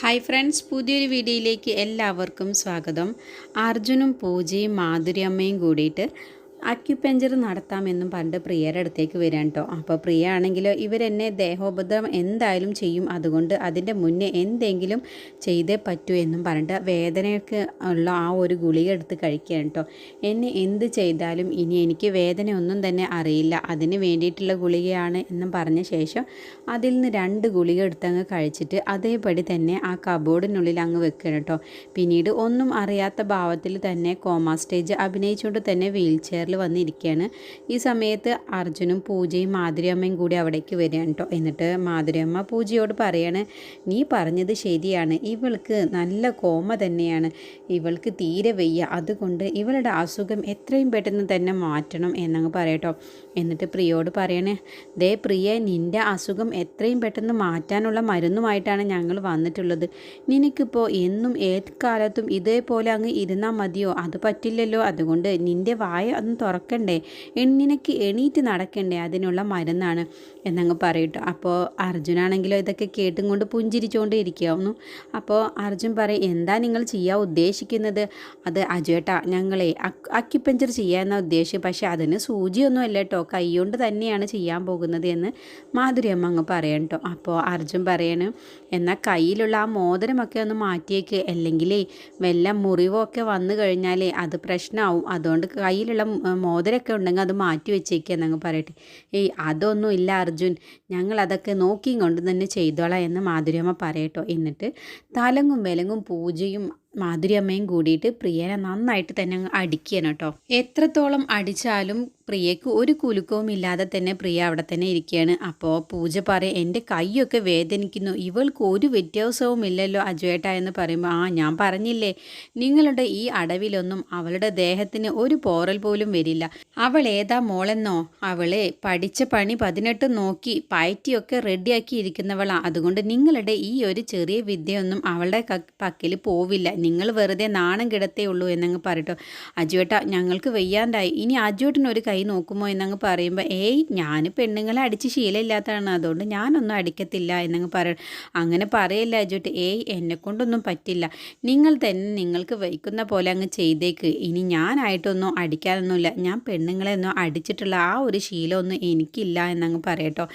Hi friends പുതിയൊരു വീഡിയോയിലേക്ക് എല്ലാവർക്കും സ്വാഗതം. അർജുനും പൂജയും മാധുര്യമ്മയും കൂടിയിട്ട് അക്യുപഞ്ചർ നടത്താമെന്നും പണ്ട് പ്രിയയുടെ അടുത്തേക്ക് വരാൻ കേട്ടോ അപ്പോൾ പ്രിയ ആണെങ്കിൽ ഇവരെന്നെ ദേഹോപദ്രവം എന്തായാലും ചെയ്യും. അതുകൊണ്ട് അതിന്റെ മുന്നേ എന്തെങ്കിലും ചെയ്തേ പറ്റൂ എന്നും പറഞ്ഞിട്ട് വേദനയ്ക്ക് ഉള്ള ആ ഒരു ഗുളിക എടുത്ത് കഴിക്കുകയാണ് കേട്ടോ എന്നെ എന്ത് ചെയ്താലും ഇനി എനിക്ക് വേദനയൊന്നും തന്നെ അറിയില്ല. അതിന് വേണ്ടിയിട്ടുള്ള ഗുളികയാണ് എന്നും പറഞ്ഞ ശേഷം അതിൽ നിന്ന് രണ്ട് ഗുളിക എടുത്തങ്ങ് കഴിച്ചിട്ട് അതേപടി തന്നെ ആ കബോർഡിനുള്ളിൽ അങ്ങ് വെക്കണം കേട്ടോ പിന്നീട് ഒന്നും അറിയാത്ത ഭാവത്തിൽ തന്നെ കോമ സ്റ്റേജ് അഭിനയിച്ചുകൊണ്ട് തന്നെ വീൽ ചെയറിൽ വന്നിരിക്കുകയാണ്. ഈ സമയത്ത് അർജുനും പൂജയും മാധുരിയമ്മയും കൂടി അവിടേക്ക് വരികയാണ് കേട്ടോ എന്നിട്ട് മാധുരിയമ്മ പൂജയോട് പറയാണ് നീ പറഞ്ഞത് ശരിയാണ്. ഇവൾക്ക് നല്ല കോമ തന്നെയാണ്. ഇവൾക്ക് തീരെ വയ്യ. അതുകൊണ്ട് ഇവളുടെ അസുഖം എത്രയും പെട്ടെന്ന് തന്നെ മാറ്റണം എന്നങ്ങ് പറയട്ടോ എന്നിട്ട് പ്രിയോട് പറയണേ ദേ പ്രിയ നിന്റെ അസുഖം എത്രയും പെട്ടെന്ന് മാറ്റാനുള്ള മരുന്നുമായിട്ടാണ് ഞങ്ങൾ വന്നിട്ടുള്ളത്. നിനക്കിപ്പോൾ എന്നും ഏത് കാലത്തും ഇതേപോലെ അങ്ങ് ഇരുന്നാൽ മതിയോ? അത് പറ്റില്ലല്ലോ. അതുകൊണ്ട് നിന്റെ വായ ഒന്ന് തുറക്കണ്ടേ? എണ്ണിനക്ക് എണീറ്റ് നടക്കണ്ടേ? അതിനുള്ള മരുന്നാണ് എന്നങ്ങ് പറയട്ടോ. അപ്പോൾ അർജുനാണെങ്കിലോ ഇതൊക്കെ കേട്ടും കൊണ്ട് പുഞ്ചിരിച്ചുകൊണ്ട് ഇരിക്കാവുന്നു അപ്പോൾ അർജുൻ പറയും എന്താ നിങ്ങൾ ചെയ്യാൻ ഉദ്ദേശിക്കുന്നത്? അത് അജേട്ടാ ഞങ്ങളെ അക്കിപ്പഞ്ചർ ചെയ്യാമെന്ന ഉദ്ദേശം പക്ഷേ അതിന് സൂചിയൊന്നും അല്ല കേട്ടോ. കൈകൊണ്ട് തന്നെയാണ് ചെയ്യാൻ പോകുന്നത് എന്ന് മാധുര്യമ്മ അങ്ങ് പറയണം കേട്ടോ. അപ്പോൾ അർജുൻ പറയാണ് എന്നാൽ കയ്യിലുള്ള ആ മോതിരമൊക്കെ ഒന്ന് മാറ്റിയേക്ക്. അല്ലെങ്കിലേ വല്ല മുറിവൊക്കെ വന്നു കഴിഞ്ഞാലേ അത് പ്രശ്നമാവും. അതുകൊണ്ട് കയ്യിലുള്ള മോതിരമൊക്കെ ഉണ്ടെങ്കിൽ അത് മാറ്റി വെച്ചേക്കുക എന്നങ്ങ് പറയട്ടെ. ഏയ് അതൊന്നും ഇല്ല അർജുൻ. ഞങ്ങൾ അതൊക്കെ നോക്കിയും കൊണ്ട് തന്നെ ചെയ്തോളാം എന്ന് മാധുര്യമ്മ പറയട്ടോ. എന്നിട്ട് തലങ്ങും വിലങ്ങും പൂജയും മാധുര്യമ്മയും കൂടിയിട്ട് പ്രിയനെ നന്നായിട്ട് തന്നെ അങ്ങ് അടിക്കുകയാണ് കേട്ടോ. എത്രത്തോളം അടിച്ചാലും പ്രിയക്ക് ഒരു കുലുക്കവും ഇല്ലാതെ തന്നെ പ്രിയ അവിടെ തന്നെ ഇരിക്കുകയാണ്. അപ്പോൾ പൂജ പറയും എന്റെ കൈയൊക്കെ വേദനിക്കുന്നു. ഇവൾക്ക് ഒരു വ്യത്യാസവും ഇല്ലല്ലോ അജുവേട്ട എന്ന് പറയുമ്പോൾ ആ ഞാൻ പറഞ്ഞില്ലേ നിങ്ങളുടെ ഈ അടവിലൊന്നും അവളുടെ ദേഹത്തിന് ഒരു പോറൽ പോലും വരില്ല. അവൾ ഏതാ മോളെന്നോ അവളെ പഠിച്ച പണി പതിനെട്ട് നോക്കി പയറ്റിയൊക്കെ റെഡിയാക്കി ഇരിക്കുന്നവളാണ് അതുകൊണ്ട് നിങ്ങളുടെ ഈ ഒരു ചെറിയ വിദ്യയൊന്നും അവളുടെ പക്കൽ പോവില്ല. നിങ്ങൾ വെറുതെ നാണം കിടത്തേ ഉള്ളൂ എന്നങ്ങ് പറയട്ടോ. അജുവേട്ട ഞങ്ങൾക്ക് വെയ്യാണ്ടായി. ഇനി അജുവേട്ടന് ഒരു കൈ നോക്കുമോ എന്നങ്ങ് പറയുമ്പോൾ ഏയ് ഞാൻ പെണ്ണുങ്ങളെ അടിച്ച് ശീലമില്ലാത്തതാണ്. അതുകൊണ്ട് ഞാനൊന്നും അടിക്കത്തില്ല എന്നങ്ങ് പറ അങ്ങനെ പറയില്ല അജുവേട്ട് ഏയ് എന്നെ കൊണ്ടൊന്നും പറ്റില്ല. നിങ്ങൾ തന്നെ നിങ്ങൾക്ക് വയ്ക്കുന്ന പോലെ അങ്ങ് ചെയ്തേക്ക്. ഇനി ഞാനായിട്ടൊന്നും അടിക്കാനൊന്നുമില്ല. ഞാൻ പെണ്ണുങ്ങളെ ഒന്നും അടിച്ചിട്ടുള്ള ആ ഒരു ശീലമൊന്നും എനിക്കില്ല എന്നങ്ങ് പറയട്ടോ.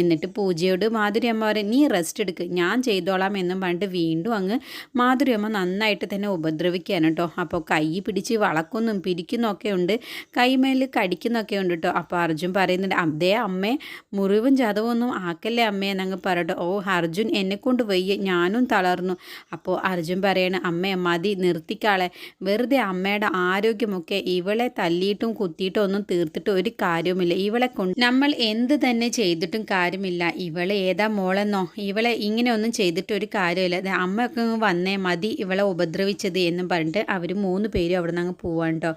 എന്നിട്ട് പൂജയോട് മാധുരി അമ്മ പറയും നീ റെസ്റ്റ് എടുക്ക്. ഞാൻ ചെയ്തോളാം എന്നും പറഞ്ഞിട്ട് വീണ്ടും അങ്ങ് മാധുരി അമ്മ നന്നായിട്ട് തന്നെ ഉപദ്രവിക്കുകയാണ് കേട്ടോ. അപ്പോൾ കൈ പിടിച്ച് വളക്കുന്നും പിരിക്കുന്നൊക്കെ ഉണ്ട്. കൈമേൽ കടിക്കുന്നൊക്കെ ഉണ്ട് കേട്ടോ. അപ്പോൾ അർജുൻ പറയുന്നുണ്ട് അതേ അമ്മേ മുറിവും ചതവൊന്നും ആക്കല്ലേ അമ്മേ? എന്നങ്ങ് പറയട്ടോ. ഓ അർജുൻ എന്നെ കൊണ്ട് വയ്യ ഞാനും തളർന്നു. അപ്പോൾ അർജുൻ പറയണ അമ്മേ മതി നിർത്തിക്കാളെ. വെറുതെ അമ്മയുടെ ആരോഗ്യമൊക്കെ ഇവളെ തല്ലിയിട്ടും കുത്തിയിട്ടും ഒന്നും തീർത്തിട്ടും ഒരു കാര്യവുമില്ല. ഇവളെ കൊണ്ട് നമ്മൾ എന്ത് തന്നെ ചെയ്തിട്ടും കാര്യമില്ല. ഇവളെ ഏതാ മോളെന്നോ? ഇവളെ ഇങ്ങനെയൊന്നും ചെയ്തിട്ട് ഒരു കാര്യമില്ല. അമ്മയൊക്കെ വന്നേ മതി. ഇവളെ ഉപദ്രവിച്ചത് എന്നും പറഞ്ഞിട്ട് അവർ മൂന്ന് പേരും അവിടെ നിന്ന് അങ്ങ് പോവാൻ കേട്ടോ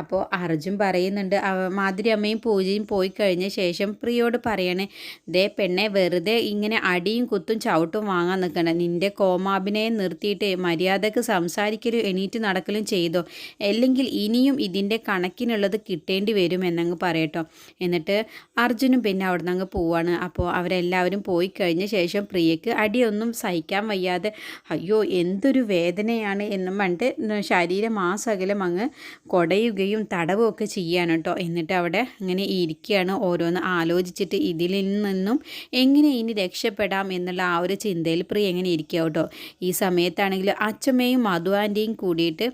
അപ്പോൾ അർജുൻ പറയുന്നുണ്ട് മാധുരി അമ്മയും പൂജയും പോയി കഴിഞ്ഞ ശേഷം പ്രിയോട് പറയണേ ദേ പെണ്ണെ വെറുതെ ഇങ്ങനെ അടിയും കുത്തും ചവിട്ടും വാങ്ങാൻ നിൽക്കണ്ട. നിന്റെ കോമാഭിനയം നിർത്തിയിട്ട് മര്യാദയ്ക്ക് സംസാരിക്കലും എണീറ്റ് നടക്കലും ചെയ്തോ. അല്ലെങ്കിൽ ഇനിയും ഇതിന്റെ കണക്കിനുള്ളത് കിട്ടേണ്ടി വരും എന്നങ്ങ് പറയട്ടോ. എന്നിട്ട് അർജുനും പിന്നെ അവിടെ നിന്ന് അങ്ങ് പോവാണ്. അപ്പോൾ അവരെല്ലാവരും പോയി കഴിഞ്ഞ ശേഷം പ്രിയക്ക് അടിയൊന്നും സഹിക്കാൻ വയ്യാതെ അയ്യോ എന്തൊരു വേദനയാണ് എന്നും പണ്ട് ശരീരം ആ സകലം അങ്ങ് കുടയുകയും തടവുകയും ഒക്കെ ചെയ്യാണ് കേട്ടോ. എന്നിട്ട് അവിടെ ഇങ്ങനെ ഇരിക്കുകയാണ് ഓരോന്ന് ആലോചിച്ചിട്ട് ഇതിൽ നിന്നും എങ്ങനെ ഇനി രക്ഷപ്പെടാം എന്നുള്ള ആ ഒരു ചിന്തയിൽ പ്രിയ എങ്ങനെ ഇരിക്കുക കേട്ടോ. ഈ സമയത്താണെങ്കിൽ അച്ഛമ്മയും മധു ആന്റെയും കൂടിയിട്ട്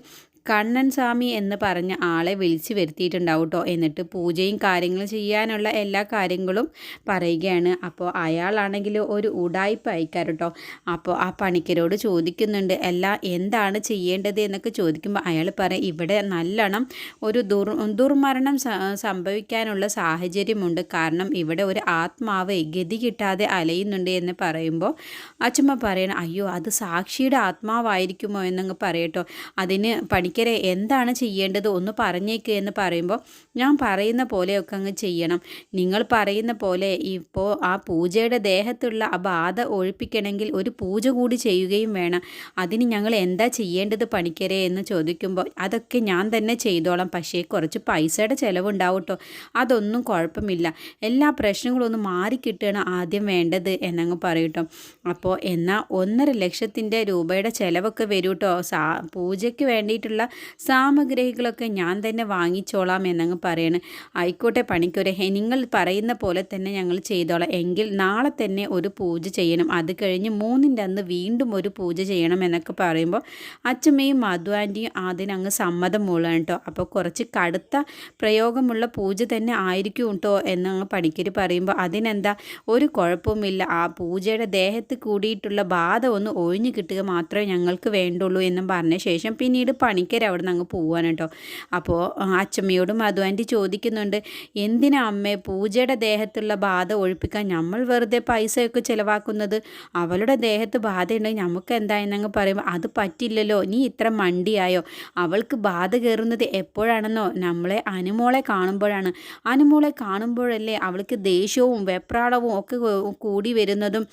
കണ്ണൻ സ്വാമി എന്ന് പറഞ്ഞ ആളെ വിളിച്ചു വരുത്തിയിട്ടുണ്ടാവും കേട്ടോ എന്നിട്ട് പൂജയും കാര്യങ്ങളും ചെയ്യാനുള്ള എല്ലാ കാര്യങ്ങളും പറയുകയാണ്. അപ്പോൾ അയാളാണെങ്കിൽ ഒരു ഉടായ്പ അയക്കാറ് കേട്ടോ അപ്പോൾ ആ പണിക്കരോട് ചോദിക്കുന്നുണ്ട് അല്ല എന്താണ് ചെയ്യേണ്ടത്? എന്നൊക്കെ ചോദിക്കുമ്പോൾ അയാൾ പറയും ഇവിടെ നല്ലോണം ഒരു ദുർ ദുർമരണം സംഭവിക്കാനുള്ള സാഹചര്യമുണ്ട്. കാരണം ഇവിടെ ഒരു ആത്മാവ് ഗതി കിട്ടാതെ അലയുന്നുണ്ട് എന്ന് പറയുമ്പോൾ അച്ഛമ്മ പറയണം അയ്യോ അത് സാക്ഷിയുടെ ആത്മാവായിരിക്കുമോ? എന്നങ്ങ് പറയട്ടോ. അതിന് പണിക്ക് പണിക്കരെ എന്താണ് ചെയ്യേണ്ടത്? ഒന്ന് പറഞ്ഞേക്ക് എന്ന് പറയുമ്പോൾ ഞാൻ പറയുന്ന പോലെയൊക്കെ അങ്ങ് ചെയ്യണം. നിങ്ങൾ പറയുന്ന പോലെ ഇപ്പോൾ ആ പൂജയുടെ ദേഹത്തുള്ള ആ ബാധ ഒഴിപ്പിക്കണമെങ്കിൽ ഒരു പൂജ കൂടി ചെയ്യുകയും വേണം. അതിന് ഞങ്ങൾ എന്താ ചെയ്യേണ്ടത് പണിക്കരെ എന്ന് ചോദിക്കുമ്പോൾ അതൊക്കെ ഞാൻ തന്നെ ചെയ്തോളാം. പക്ഷേ കുറച്ച് പൈസയുടെ ചിലവുണ്ടാവും കേട്ടോ അതൊന്നും കുഴപ്പമില്ല. എല്ലാ പ്രശ്നങ്ങളും ഒന്ന് മാറിക്കിട്ടുകയാണ് ആദ്യം വേണ്ടത് എന്നങ്ങ് പറയൂട്ടോ അപ്പോൾ എന്നാൽ ഒന്നര ലക്ഷത്തിന്റെ രൂപയുടെ ചിലവൊക്കെ വരൂട്ടോ സാ പൂജയ്ക്ക് വേണ്ടിയിട്ടുള്ള സാമഗ്രികളൊക്കെ ഞാൻ തന്നെ വാങ്ങിച്ചോളാം എന്നങ്ങ് പറയണ്. ആയിക്കോട്ടെ പണിക്കൊരു. നിങ്ങൾ പറയുന്ന പോലെ തന്നെ ഞങ്ങൾ ചെയ്തോളാം. എങ്കിൽ നാളെ തന്നെ ഒരു പൂജ ചെയ്യണം. അത് കഴിഞ്ഞ് മൂന്നിന്റെ അന്ന് വീണ്ടും ഒരു പൂജ ചെയ്യണം എന്നൊക്കെ പറയുമ്പോൾ അച്ഛമ്മയും മധു ആന്റിയും അതിനങ്ങ് സമ്മതം മൂളാണ് കേട്ടോ. അപ്പോൾ കുറച്ച് കടുത്ത പ്രയോഗമുള്ള പൂജ തന്നെ ആയിരിക്കും കേട്ടോ എന്നങ്ങ് പണിക്കര് പറയുമ്പോൾ അതിനെന്താ? ഒരു കുഴപ്പവുമില്ല. ആ പൂജയുടെ ദേഹത്ത് കൂടിയിട്ടുള്ള ബാധ ഒന്ന് ഒഴിഞ്ഞു കിട്ടുക മാത്രമേ ഞങ്ങൾക്ക് വേണ്ടുള്ളൂ എന്നും പറഞ്ഞ ശേഷം പിന്നീട് പണിക്കർ അവിടെ നിന്ന് അങ്ങ് പോവാൻ കേട്ടോ. അപ്പോൾ അച്ചമ്മയോടും മധു ആന്റി ചോദിക്കുന്നുണ്ട് എന്തിനാ അമ്മേ പൂജയുടെ ദേഹത്തുള്ള ബാധ ഒഴിപ്പിക്കാൻ നമ്മൾ വെറുതെ പൈസയൊക്കെ ചിലവാക്കുന്നത്? അവളുടെ ദേഹത്ത് ബാധയുണ്ടെങ്കിൽ നമുക്ക് എന്തായെന്നങ്ങ് പറയുമ്പോൾ അത് പറ്റില്ലല്ലോ നീ ഇത്ര മണ്ടിയായോ? അവൾക്ക് ബാധ കയറുന്നത് എപ്പോഴാണെന്നോ? നമ്മളെ അനുമോളെ കാണുമ്പോഴാണ്. അനുമോളെ കാണുമ്പോഴല്ലേ അവൾക്ക് ദേഷ്യവും വെപ്രാളവും ഒക്കെ കൂടി വരുന്നതും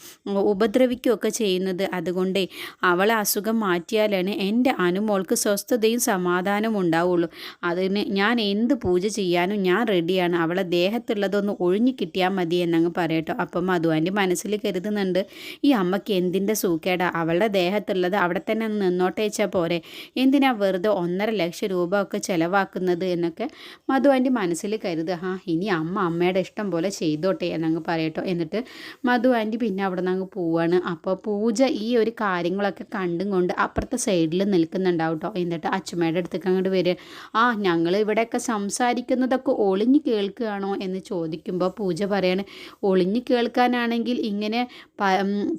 ഉപദ്രവിക്കുകയൊക്കെ ചെയ്യുന്നത്. അതുകൊണ്ട് അവളെ അസുഖം മാറ്റിയാലാണ് എന്റെ അനുമോൾക്ക് സ്വസ്ഥതയും സമാധാനവും ഉണ്ടാവുള്ളൂ. അതിന് ഞാൻ എന്ത് പൂജ ചെയ്യാനും ഞാൻ റെഡിയാണ് അവളെ ദേഹത്തുള്ളതൊന്ന് ഒഴിഞ്ഞു കിട്ടിയാൽ മതി എന്നങ്ങ് പറയട്ടോ. അപ്പം മധുവാന്റെ മനസ്സിൽ കരുതുന്നുണ്ട്. ഈ അമ്മയ്ക്ക് എന്തിന്റെ സൂക്കേടാ? അവളുടെ ദേഹത്തുള്ളത് അവിടെ തന്നെ നിന്നോട്ടെ വെച്ചാൽ പോരെ. എന്തിനാ വെറുതെ ഒന്നര ലക്ഷം രൂപ ഒക്കെ ചിലവാക്കുന്നത് എന്നൊക്കെ മധുവാന്റെ മനസ്സിൽ കരുതുക. ആ ഇനി അമ്മ അമ്മയുടെ ഇഷ്ടം പോലെ ചെയ്തോട്ടെ എന്നങ്ങ് പറയട്ടോ. എന്നിട്ട് മധു പിന്നെ അവിടെ നിന്ന് അങ്ങ് പോവാണ്. അപ്പോൾ പൂജ ഈ ഒരു കാര്യങ്ങളൊക്കെ കണ്ടും കൊണ്ട് അപ്പുറത്തെ സൈഡിൽ നിൽക്കുന്നുണ്ടാവും കേട്ടോ എന്നിട്ട് അച്ഛമ്മയുടെ അടുത്തേക്ക് അങ്ങോട്ട് വരിക. ആ ഞങ്ങൾ ഇവിടെയൊക്കെ സംസാരിക്കുന്നതൊക്കെ ഒളിഞ്ഞ് കേൾക്കുകയാണോ? എന്ന് ചോദിക്കുമ്പോൾ പൂജ പറയാണ് ഒളിഞ്ഞ് കേൾക്കാനാണെങ്കിൽ ഇങ്ങനെ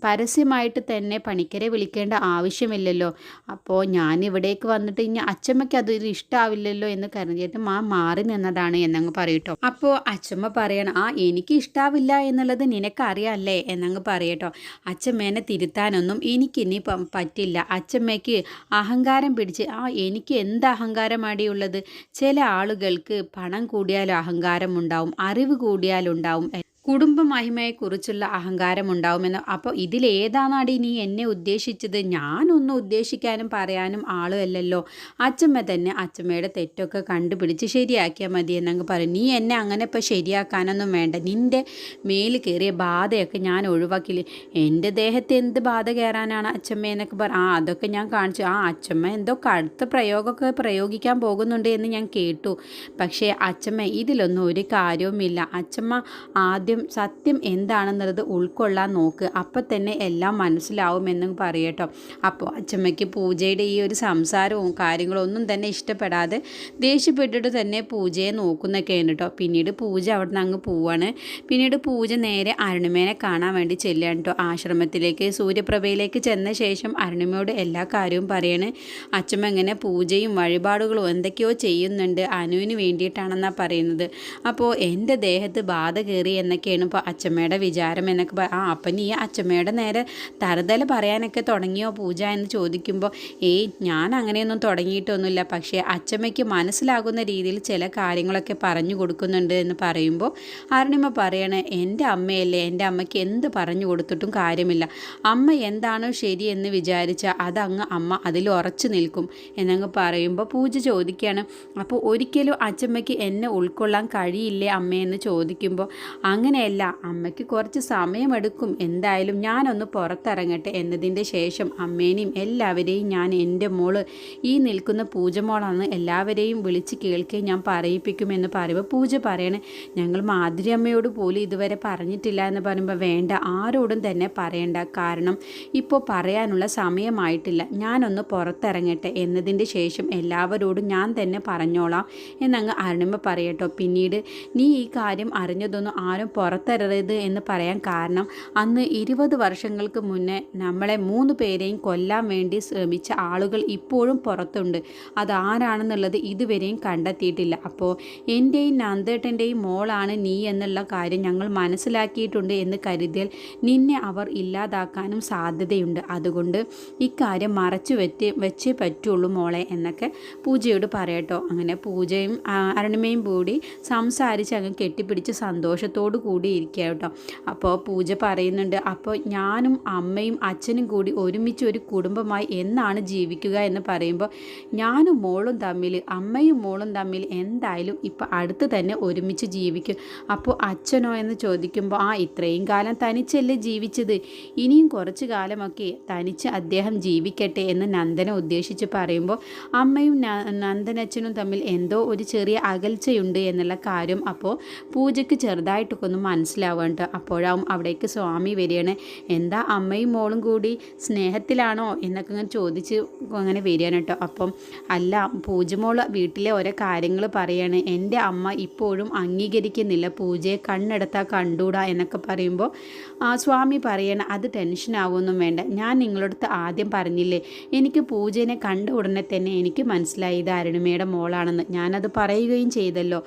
പരസ്യമായിട്ട് തന്നെ പണിക്കരെ വിളിക്കേണ്ട ആവശ്യമില്ലല്ലോ. അപ്പോൾ ഞാൻ ഇവിടേക്ക് വന്നിട്ട് ഇനി അച്ഛമ്മയ്ക്ക് അതൊരു ഇഷ്ടാവില്ലല്ലോ എന്ന് കരുതിയിട്ട് മാ മാറി നിന്നതാണ് എന്നങ്ങ് പറയട്ടോ. അപ്പോൾ അച്ഛമ്മ പറയണം ആ എനിക്ക് ഇഷ്ടാവില്ല എന്നുള്ളത് നിനക്കറിയാമല്ലേ എന്നങ്ങ് പറയട്ടോ. അച്ഛമ്മേനെ തിരുത്താനൊന്നും എനിക്കിനി പറ്റില്ല. അച്ഛമ്മയ്ക്ക് അഹങ്കാരം പിടിച്ച് ആ എനിക്ക് എന്ത് അഹങ്കാരമാടിയുള്ളത് ചില ആളുകൾക്ക് പണം കൂടിയാലും അഹങ്കാരം ഉണ്ടാവും അറിവ് കൂടിയാലുണ്ടാവും കുടുംബ മഹിമയെക്കുറിച്ചുള്ള അഹങ്കാരം ഉണ്ടാവുമെന്ന് അപ്പോൾ ഇതിലേതാണാടി നീ എന്നെ ഉദ്ദേശിച്ചത്? ഞാനൊന്നും ഉദ്ദേശിക്കാനും പറയാനും ആളുമല്ലല്ലോ. അച്ചമ്മ തന്നെ അച്ചമ്മയുടെ തെറ്റൊക്കെ കണ്ടുപിടിച്ച് ശരിയാക്കിയാൽ മതി എന്നങ്ങ് പറയും. നീ എന്നെ അങ്ങനെ ഇപ്പോൾ ശരിയാക്കാനൊന്നും വേണ്ട. നിന്റെ മേൽ കയറിയ ബാധയൊക്കെ ഞാൻ ഒഴിവാക്കിയില്ലേ എന്റെ ദേഹത്ത് എന്ത് ബാധ കയറാനാണ് അച്ചമ്മ എന്നൊക്കെ പറ ആ അതൊക്കെ ഞാൻ കാണിച്ചു. ആ അച്ചമ്മ എന്തോ കടുത്ത പ്രയോഗമൊക്കെ പ്രയോഗിക്കാൻ പോകുന്നുണ്ട് എന്ന് ഞാൻ കേട്ടു. പക്ഷേ അച്ചമ്മ ഇതിലൊന്നും ഒരു കാര്യവുമില്ല. അച്ചമ്മ ആദ്യം ആദ്യം സത്യം എന്താണെന്നുള്ളത് ഉൾക്കൊള്ളാൻ നോക്ക്. അപ്പം തന്നെ എല്ലാം മനസ്സിലാവുമെന്നും പറയട്ടോ. അപ്പോൾ അച്ചമ്മയ്ക്ക് പൂജയുടെ ഈ ഒരു സംസാരവും കാര്യങ്ങളും ഒന്നും തന്നെ ഇഷ്ടപ്പെടാതെ ദേഷ്യപ്പെട്ടിട്ട് തന്നെ പൂജയെ നോക്കുന്നൊക്കെയാണ് കേട്ടോ പിന്നീട് പൂജ അവിടെ നിന്ന് അങ്ങ് പോവാണ്. പിന്നീട് പൂജ നേരെ അരുണിമേനെ കാണാൻ വേണ്ടി ചെല്ലുകയാണ് കേട്ടോ ആശ്രമത്തിലേക്ക് സൂര്യപ്രഭയിലേക്ക് ചെന്ന ശേഷം അരുണിമയോട് എല്ലാ കാര്യവും പറയണേ. അച്ചമ്മ ഇങ്ങനെ പൂജയും വഴിപാടുകളും എന്തൊക്കെയോ ചെയ്യുന്നുണ്ട്. അനുവിന് വേണ്ടിയിട്ടാണെന്നാണ് പറയുന്നത്. അപ്പോൾ എന്റെ ദേഹത്ത് ബാധ കയറി എന്നൊക്കെ എന്നൊക്കെയാണ് ഇപ്പോൾ അച്ഛമ്മയുടെ വിചാരം എന്നൊക്കെ ആ അപ്പം നീ അച്ഛമ്മയുടെ നേരെ തറുതല പറയാനൊക്കെ തുടങ്ങിയോ പൂജ എന്ന് ചോദിക്കുമ്പോൾ ഏയ് ഞാൻ അങ്ങനെയൊന്നും തുടങ്ങിയിട്ടൊന്നുമില്ല. പക്ഷേ അച്ഛമ്മയ്ക്ക് മനസ്സിലാകുന്ന രീതിയിൽ ചില കാര്യങ്ങളൊക്കെ പറഞ്ഞു കൊടുക്കുന്നുണ്ട് എന്ന് പറയുമ്പോൾ അരുണിമ പറയണേ എന്റെ അമ്മയല്ലേ എന്റെ അമ്മയ്ക്ക് എന്ത് പറഞ്ഞു കൊടുത്തിട്ടും കാര്യമില്ല. അമ്മ എന്താണോ ശരി എന്ന് വിചാരിച്ചാൽ അതങ്ങ് അമ്മ അതിൽ ഉറച്ചു നിൽക്കും എന്നങ്ങ് പറയുമ്പോൾ പൂജ ചോദിക്കുകയാണ് അപ്പോൾ ഒരിക്കലും അച്ഛമ്മയ്ക്ക് എന്നെ ഉൾക്കൊള്ളാൻ കഴിയില്ലേ അമ്മയെന്ന് ചോദിക്കുമ്പോൾ അങ്ങനെ അങ്ങനെയല്ല. അമ്മയ്ക്ക് കുറച്ച് സമയമെടുക്കും. എന്തായാലും ഞാനൊന്ന് പുറത്തിറങ്ങട്ടെ എന്നതിന്റെ ശേഷം അമ്മേനെയും എല്ലാവരെയും ഞാൻ എന്റെ മോൾ ഈ നിൽക്കുന്ന പൂജമോളാണ് എല്ലാവരെയും വിളിച്ച് കേൾക്കേ ഞാൻ പറയിപ്പിക്കുമെന്ന് പറയുമ്പോൾ പൂജ പറയണേ ഞങ്ങൾ മാധുരി അമ്മയോട് പോലും ഇതുവരെ പറഞ്ഞിട്ടില്ല എന്ന് പറയുമ്പോൾ വേണ്ട ആരോടും തന്നെ പറയണ്ട. കാരണം ഇപ്പോൾ പറയാനുള്ള സമയമായിട്ടില്ല. ഞാനൊന്ന് പുറത്തിറങ്ങട്ടെ എന്നതിന്റെ ശേഷം എല്ലാവരോടും ഞാൻ തന്നെ പറഞ്ഞോളാം എന്നങ്ങ് അരുണിമ പറയട്ടോ. പിന്നീട് നീ ഈ കാര്യം അറിഞ്ഞതൊന്നും ആരും പുറത്തരരുത് എന്ന് പറയാൻ കാരണം അന്ന് ഇരുപത് വർഷങ്ങൾക്ക് മുന്നേ നമ്മളെ മൂന്ന് പേരെയും കൊല്ലാൻ വേണ്ടി ശ്രമിച്ച ആളുകൾ ഇപ്പോഴും പുറത്തുണ്ട്. അതാരാണെന്നുള്ളത് ഇതുവരെയും കണ്ടെത്തിയിട്ടില്ല. അപ്പോൾ എന്റെയും നന്ദേട്ടന്റെയും മോളാണ് നീ എന്നുള്ള കാര്യം ഞങ്ങൾ മനസ്സിലാക്കിയിട്ടുണ്ട് എന്ന് കരുതിയാൽ നിന്നെ അവർ ഇല്ലാതാക്കാനും സാധ്യതയുണ്ട്. അതുകൊണ്ട് ഇക്കാര്യം മറച്ചു വെച്ച് വെച്ചേ പറ്റുള്ളൂ മോളെ എന്നൊക്കെ പൂജയോട് പറയട്ടോ. അങ്ങനെ പൂജയും അരുണിമയും കൂടി സംസാരിച്ച് അങ്ങ് കെട്ടിപ്പിടിച്ച് സന്തോഷത്തോടു കൂടി ഇരിക്കുക കേട്ടോ. അപ്പോൾ പൂജ പറയുന്നുണ്ട് അപ്പോൾ ഞാനും അമ്മയും അച്ഛനും കൂടി ഒരുമിച്ച് ഒരു കുടുംബമായി എന്നാണ് ജീവിക്കുക എന്ന് പറയുമ്പോൾ ഞാനും മോളും തമ്മിൽ അമ്മയും മോളും തമ്മിൽ എന്തായാലും ഇപ്പോൾ അടുത്ത് തന്നെ ഒരുമിച്ച് ജീവിക്കും. അപ്പോൾ അച്ഛനോ എന്ന് ചോദിക്കുമ്പോൾ ആ ഇത്രയും കാലം തനിച്ചല്ലേ ജീവിച്ചത്? ഇനിയും കുറച്ച് കാലമൊക്കെ തനിച്ച് അദ്ദേഹം ജീവിക്കട്ടെ എന്ന് നന്ദനെ ഉദ്ദേശിച്ച് പറയുമ്പോൾ അമ്മയും നന്ദനച്ഛനും തമ്മിൽ എന്തോ ഒരു ചെറിയ അകൽച്ചയുണ്ട് എന്നുള്ള കാര്യം അപ്പോൾ പൂജയ്ക്ക് ചെറുതായിട്ടൊക്കെ ഒന്ന് മനസ്സിലാവേണ്ട അപ്പോഴാവും അവിടേക്ക് സ്വാമി വരികയാണ്. എന്താ അമ്മയും മോളും കൂടി സ്നേഹത്തിലാണോ എന്നൊക്കെ ഇങ്ങനെ ചോദിച്ച് അങ്ങനെ വരികയാണ് കേട്ടോ. അപ്പം അല്ല പൂജമോൾ വീട്ടിലെ ഓരോ കാര്യങ്ങൾ പറയാണ്. എന്റെ അമ്മ ഇപ്പോഴും അംഗീകരിക്കുന്നില്ല. പൂജയെ കണ്ണെടുത്താൽ കണ്ടൂടാ എന്നൊക്കെ പറയുമ്പോൾ സ്വാമി പറയണ അത് ടെൻഷനാവൊന്നും വേണ്ട. ഞാൻ നിങ്ങളടുത്ത് ആദ്യം പറഞ്ഞില്ലേ? എനിക്ക് പൂജനെ കണ്ട ഉടനെ തന്നെ എനിക്ക് മനസ്സിലായി. ഇത് അരുണിമയുടെ മോളാണെന്ന് ഞാനത് പറയുകയും ചെയ്തല്ലോ.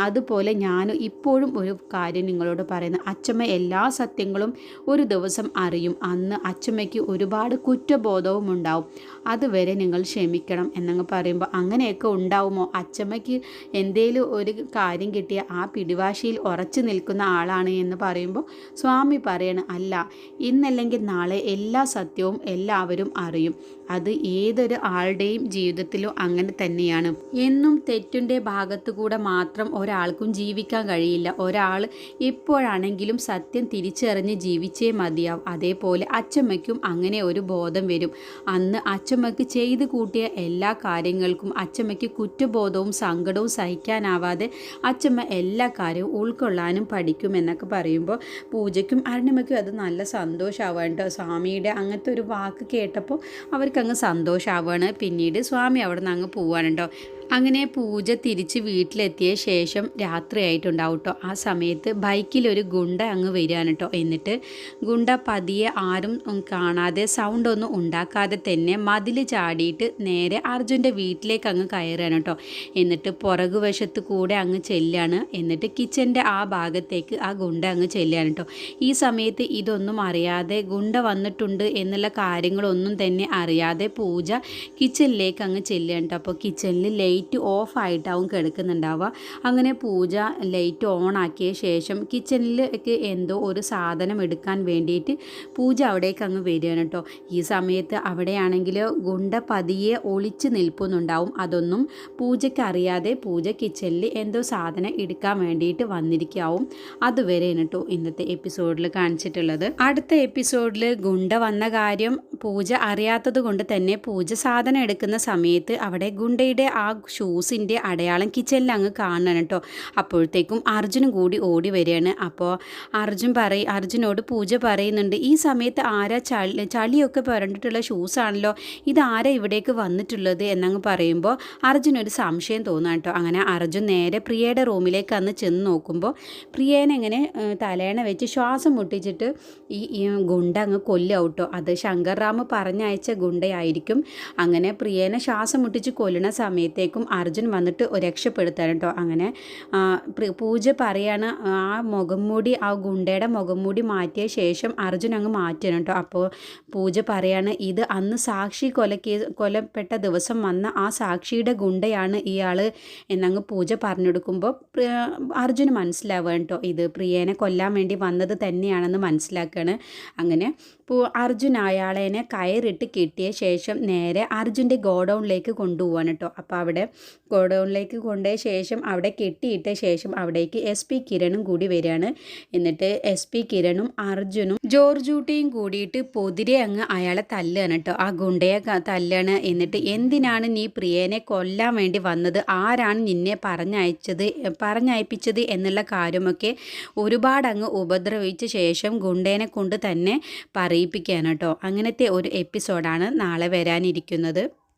അതുപോലെ ഞാൻ ഇപ്പോഴും ഒരു കാര്യം നിങ്ങളോട് പറയുന്നു. അച്ചമ്മ എല്ലാ സത്യങ്ങളും ഒരു ദിവസം അറിയും. അന്ന് അച്ചമ്മയ്ക്ക് ഒരുപാട് കുറ്റബോധവും ഉണ്ടാവും. അതുവരെ നിങ്ങൾ ക്ഷമിക്കണം എന്നങ്ങ് പറയുമ്പോൾ അങ്ങനെയൊക്കെ ഉണ്ടാവുമോ? അച്ചമ്മയ്ക്ക് എന്തേലും ഒരു കാര്യം കിട്ടിയ ആ പിടിവാശിയിൽ ഉറച്ചു നിൽക്കുന്ന ആളാണ് എന്ന് പറയുമ്പോൾ സ്വാമി പറയണ അല്ല. ഇന്നല്ലെങ്കിൽ നാളെ എല്ലാ സത്യവും എല്ലാവരും അറിയും. അത് ഏതൊരു ആളുടെയും ജീവിതത്തിലും അങ്ങനെ തന്നെയാണ്. എന്നും തെറ്റിന്റെ ഭാഗത്തു കൂടെ മാത്രം ഒരാൾക്കും ജീവിക്കാൻ കഴിയില്ല. ഒരാൾ ഇപ്പോഴാണെങ്കിലും സത്യം തിരിച്ചറിഞ്ഞ് ജീവിച്ചേ മതിയാവും. അതേപോലെ അച്ചമ്മയ്ക്കും അങ്ങനെ ഒരു ബോധം വരും. അന്ന് അച്ചമ്മയ്ക്ക് ചെയ്തു കൂട്ടിയ എല്ലാ കാര്യങ്ങൾക്കും അച്ചമ്മയ്ക്ക് കുറ്റബോധവും സങ്കടവും സഹിക്കാനാവാതെ അച്ചമ്മ എല്ലാ കാര്യവും ഉൾക്കൊള്ളാനും പഠിക്കുമെന്നൊക്കെ പറയുമ്പോൾ പൂജയ്ക്കും അരുണിമയ്ക്കും അത് നല്ല സന്തോഷമാവാണ്ട് സ്വാമിയുടെ അങ്ങനത്തെ ഒരു വാക്ക് കേട്ടപ്പോൾ അവർക്കങ്ങ് സന്തോഷമാവുകയാണ് പിന്നീട് സ്വാമി അവിടെ നിന്ന് അങ്ങ് പോവാനുണ്ടോ അങ്ങനെ പൂജ തിരിച്ച് വീട്ടിലെത്തിയ ശേഷം രാത്രിയായിട്ടുണ്ടാവും കേട്ടോ ആ സമയത്ത് ബൈക്കിലൊരു ഗുണ്ട അങ്ങ് വരികയാണ് കേട്ടോ എന്നിട്ട് ഗുണ്ട പതിയെ ആരും കാണാതെ സൗണ്ട് ഒന്നും ഉണ്ടാക്കാതെ തന്നെ മതിൽ ചാടിയിട്ട് നേരെ അർജുന്റെ വീട്ടിലേക്ക് അങ്ങ് കയറുകയാണ് കേട്ടോ എന്നിട്ട് പുറകുവശത്ത് കൂടെ അങ്ങ് ചെല്ലുകയാണ്. എന്നിട്ട് കിച്ചന്റെ ആ ഭാഗത്തേക്ക് ആ ഗുണ്ട അങ്ങ് ചെല്ലുകയാണ് കേട്ടോ ഈ സമയത്ത് ഇതൊന്നും അറിയാതെ ഗുണ്ട വന്നിട്ടുണ്ട് എന്നുള്ള കാര്യങ്ങളൊന്നും തന്നെ അറിയാതെ പൂജ കിച്ചണിലേക്ക് അങ്ങ് ചെല്ലുകയാണ് കേട്ടോ അപ്പോൾ കിച്ചണിൽ ലൈറ്റ് ഓഫ് ആയിട്ടാവും കിടക്കുന്നുണ്ടാവുക. അങ്ങനെ പൂജ ലൈറ്റ് ഓൺ ആക്കിയ ശേഷം കിച്ചണിലേക്ക് എന്തോ ഒരു സാധനം എടുക്കാൻ വേണ്ടിയിട്ട് പൂജ അവിടേക്ക് അങ്ങ് വരികയാണ് കേട്ടോ. ഈ സമയത്ത് അവിടെയാണെങ്കിൽ ഗുണ്ട പതിയെ ഒളിച്ച് നിൽപ്പുന്നുണ്ടാവും. അതൊന്നും പൂജയ്ക്ക് അറിയാതെ പൂജ കിച്ചണിൽ എന്തോ സാധനം എടുക്കാൻ വേണ്ടിയിട്ട് വന്നിരിക്കാവും. അതുവരെയാണ് കേട്ടോ ഇന്നത്തെ എപ്പിസോഡിൽ കാണിച്ചിട്ടുള്ളത്. അടുത്ത എപ്പിസോഡിൽ ഗുണ്ട വന്ന കാര്യം പൂജ അറിയാത്തത് കൊണ്ട് തന്നെ പൂജ സാധനം എടുക്കുന്ന സമയത്ത് അവിടെ ഗുണ്ടയുടെ ആ ഷൂസിന്റെ അടയാളം കിച്ചണിൽ അങ്ങ് കാണണം കേട്ടോ. അപ്പോഴത്തേക്കും അർജുനും കൂടി ഓടി വരികയാണ്. അപ്പോൾ അർജുൻ പറയും അർജുനോട് പൂജ പറയുന്നുണ്ട് ഈ സമയത്ത് ആരാ ചളി ചളിയൊക്കെ പുരണ്ടിട്ടുള്ള ഷൂസാണല്ലോ ഇത് ആരാ ഇവിടേക്ക് വന്നിട്ടുള്ളത്? എന്നങ്ങ് പറയുമ്പോൾ അർജുൻ ഒരു സംശയം തോന്നാം കേട്ടോ. അങ്ങനെ അർജുൻ നേരെ പ്രിയയുടെ റൂമിലേക്ക് അന്ന് ചെന്ന് നോക്കുമ്പോൾ പ്രിയേനെ ഇങ്ങനെ തലേണ വെച്ച് ശ്വാസം മുട്ടിച്ചിട്ട് ഈ ഗുണ്ട അങ്ങ് കൊല്ലൗട്ടോ അത് ശങ്കർ റാം പറഞ്ഞയച്ച ഗുണ്ടയായിരിക്കും. അങ്ങനെ പ്രിയേനെ ശ്വാസം മുട്ടിച്ച് കൊല്ലണ സമയത്തേക്കും അപ്പോഴേക്കും അർജുൻ വന്നിട്ട് രക്ഷപ്പെടുത്താൻ കേട്ടോ അങ്ങനെ പൂജ പറയാണ് ആ മുഖംമൂടി ആ ഗുണ്ടയുടെ മുഖംമൂടി മാറ്റിയ ശേഷം അർജുൻ അങ്ങ് മാറ്റണം കേട്ടോ അപ്പോൾ പൂജ പറയാണ് ഇത് അന്ന് സാക്ഷി കൊലക്കി കൊലപ്പെട്ട ദിവസം വന്ന ആ സാക്ഷിയുടെ ഗുണ്ടയാണ് ഇയാൾ എന്നങ്ങ് പൂജ പറഞ്ഞു കൊടുക്കുമ്പോൾ അർജുന് മനസ്സിലാവുക കേട്ടോ ഇത് പ്രിയേനെ കൊല്ലാൻ വേണ്ടി വന്നത് തന്നെയാണെന്ന് മനസ്സിലാക്കുകയാണ് അങ്ങനെ അർജുൻ അയാളേനെ കയറിട്ട് കിട്ടിയ ശേഷം നേരെ അർജുന്റെ ഗോഡൗണിലേക്ക് കൊണ്ടുപോകാൻ കേട്ടോ അപ്പോൾ അവിടെ ഗോഡൗണിലേക്ക് കൊണ്ടുപോയ ശേഷം അവിടെ കെട്ടിയിട്ട ശേഷം അവിടേക്ക് എസ് പി കിരണും കൂടി വരികയാണ്. എന്നിട്ട് എസ് പി കിരണും അർജുനും ജോർജൂട്ടിയും കൂടിയിട്ട് പൊതിരെ അങ്ങ് അയാളെ തല്ലുകയാണ് കേട്ടോ. ആ ഗുണ്ടയെ തല്ലാണ്. എന്നിട്ട് എന്തിനാണ് നീ പ്രിയനെ കൊല്ലാൻ വേണ്ടി വന്നത്? ആരാണ് നിന്നെ പറഞ്ഞയച്ചത് പറഞ്ഞയപ്പിച്ചത് എന്നുള്ള കാര്യമൊക്കെ ഒരുപാട് അങ്ങ് ഉപദ്രവിച്ച ശേഷം ഗുണ്ടേനെ കൊണ്ട് തന്നെ പറയിപ്പിക്കുകയാണ് കേട്ടോ. അങ്ങനത്തെ ഒരു എപ്പിസോഡാണ് നാളെ വരാനിരിക്കുന്നത്.